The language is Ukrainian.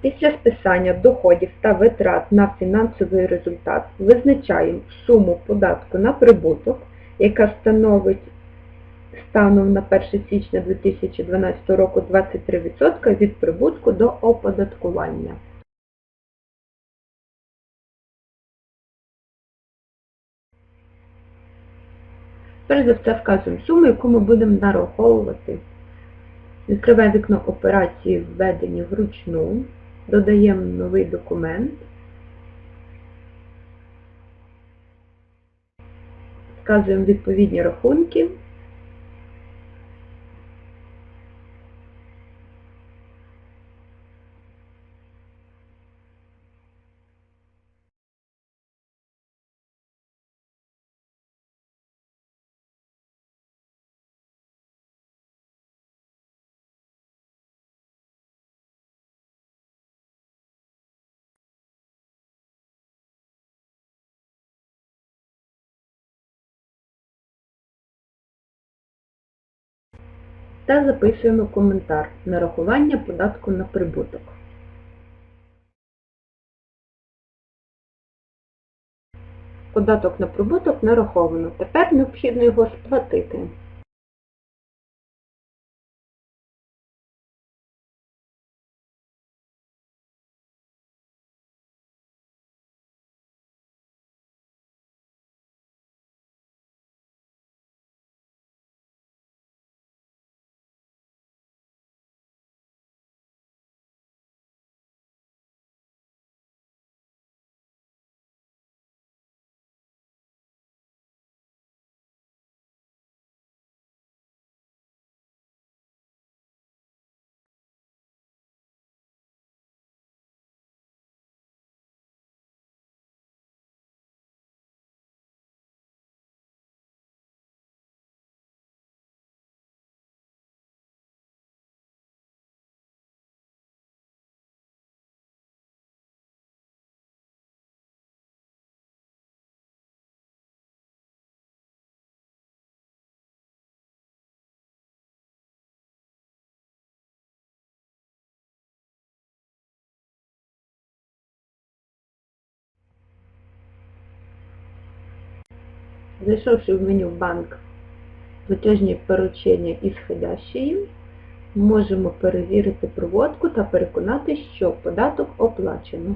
Після списання доходів та витрат на фінансовий результат визначаємо суму податку на прибуток, яка становить станом на 1 січня 2012 року 23% від прибутку до оподаткування. Перш за все вказуємо суму, яку ми будемо нараховувати. Відкриваємо вікно операції введені вручну, додаємо новий документ, вказуємо відповідні рахунки. Та записуємо коментар нарахування податку на прибуток. Податок на прибуток нараховано. Тепер необхідно його сплатити. Зайшовши в меню банк платежні поручення і сходящі, можемо перевірити проводку та переконати, що податок оплачено.